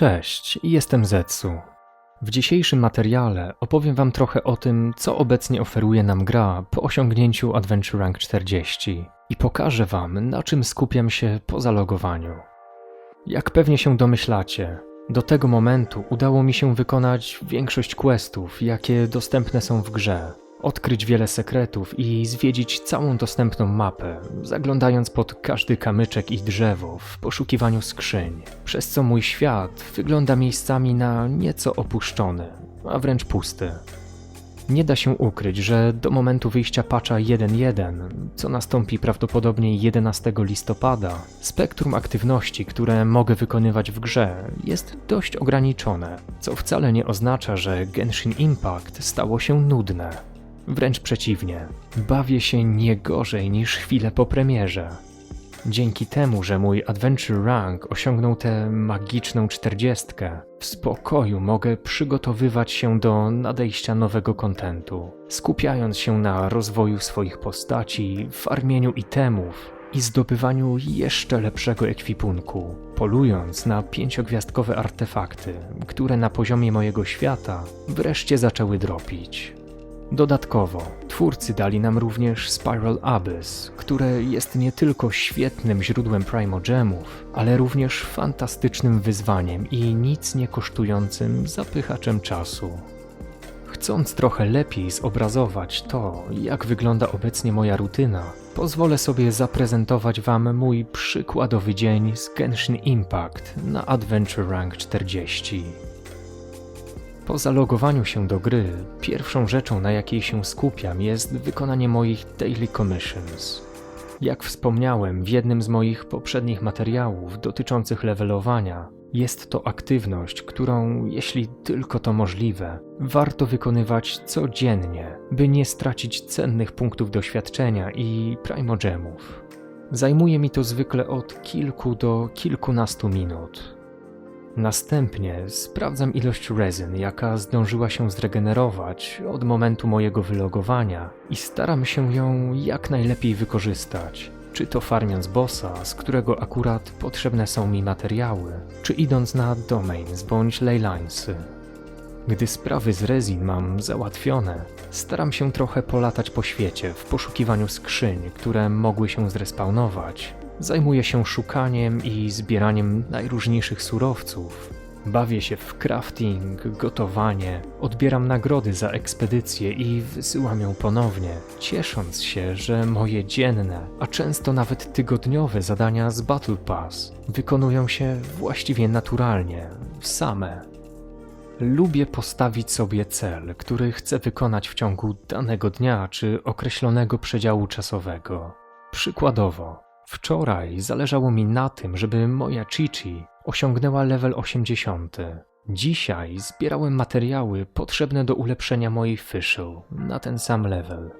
Cześć, jestem Zetsu. W dzisiejszym materiale opowiem Wam trochę o tym, co obecnie oferuje nam gra po osiągnięciu Adventure Rank 40 i pokażę Wam, na czym skupiam się po zalogowaniu. Jak pewnie się domyślacie, do tego momentu udało mi się wykonać większość questów, jakie dostępne są w grze, odkryć wiele sekretów i zwiedzić całą dostępną mapę, zaglądając pod każdy kamyczek i drzewo w poszukiwaniu skrzyń, przez co mój świat wygląda miejscami na nieco opuszczony, a wręcz pusty. Nie da się ukryć, że do momentu wyjścia patcha 1.1, co nastąpi prawdopodobnie 11 listopada, spektrum aktywności, które mogę wykonywać w grze, jest dość ograniczone, co wcale nie oznacza, że Genshin Impact stało się nudne. Wręcz przeciwnie, bawię się nie gorzej niż chwilę po premierze. Dzięki temu, że mój Adventure Rank osiągnął tę magiczną czterdziestkę, w spokoju mogę przygotowywać się do nadejścia nowego kontentu, skupiając się na rozwoju swoich postaci, farmieniu itemów i zdobywaniu jeszcze lepszego ekwipunku, polując na pięciogwiazdkowe artefakty, które na poziomie mojego świata wreszcie zaczęły dropić. Dodatkowo, twórcy dali nam również Spiral Abyss, które jest nie tylko świetnym źródłem Primogemów, ale również fantastycznym wyzwaniem i nic nie kosztującym zapychaczem czasu. Chcąc trochę lepiej zobrazować to, jak wygląda obecnie moja rutyna, pozwolę sobie zaprezentować Wam mój przykładowy dzień z Genshin Impact na Adventure Rank 40. Po zalogowaniu się do gry, pierwszą rzeczą na jakiej się skupiam jest wykonanie moich daily commissions. Jak wspomniałem w jednym z moich poprzednich materiałów dotyczących levelowania, jest to aktywność, którą, jeśli tylko to możliwe, warto wykonywać codziennie, by nie stracić cennych punktów doświadczenia i primogemów. Zajmuje mi to zwykle od kilku do kilkunastu minut. Następnie sprawdzam ilość rezyn, jaka zdążyła się zregenerować od momentu mojego wylogowania i staram się ją jak najlepiej wykorzystać. Czy to farmiąc bossa, z którego akurat potrzebne są mi materiały, czy idąc na domains bądź leylinesy. Gdy sprawy z rezin mam załatwione, staram się trochę polatać po świecie w poszukiwaniu skrzyń, które mogły się zrespawnować Zajmuję się szukaniem i zbieraniem najróżniejszych surowców. Bawię się w crafting, gotowanie, odbieram nagrody za ekspedycję i wysyłam ją ponownie, ciesząc się, że moje dzienne, a często nawet tygodniowe zadania z Battle Pass wykonują się właściwie naturalnie, same. Lubię postawić sobie cel, który chcę wykonać w ciągu danego dnia czy określonego przedziału czasowego. Przykładowo, Wczoraj zależało mi na tym, żeby moja Chichi osiągnęła level 80. Dzisiaj zbierałem materiały potrzebne do ulepszenia mojej Fischl na ten sam level.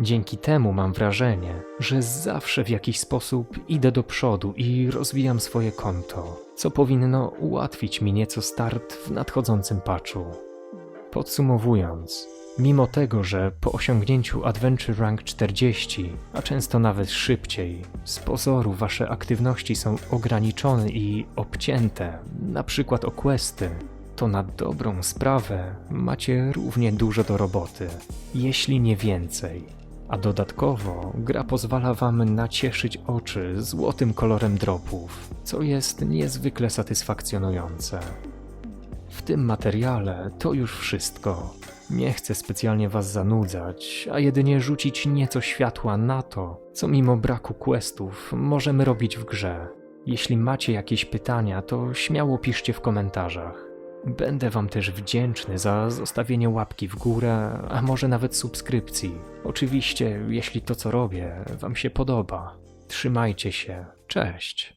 Dzięki temu mam wrażenie, że zawsze w jakiś sposób idę do przodu i rozwijam swoje konto, co powinno ułatwić mi nieco start w nadchodzącym patchu. Podsumowując, Mimo tego, że po osiągnięciu Adventure Rank 40, a często nawet szybciej, z pozoru wasze aktywności są ograniczone i obcięte, na przykład o questy, to na dobrą sprawę macie równie dużo do roboty, jeśli nie więcej. A dodatkowo gra pozwala wam nacieszyć oczy złotym kolorem dropów, co jest niezwykle satysfakcjonujące. W tym materiale to już wszystko. Nie chcę specjalnie was zanudzać, a jedynie rzucić nieco światła na to, co mimo braku questów możemy robić w grze. Jeśli macie jakieś pytania, to śmiało piszcie w komentarzach. Będę Wam też wdzięczny za zostawienie łapki w górę, a może nawet subskrypcji. Oczywiście, jeśli to co robię Wam się podoba. Trzymajcie się. Cześć.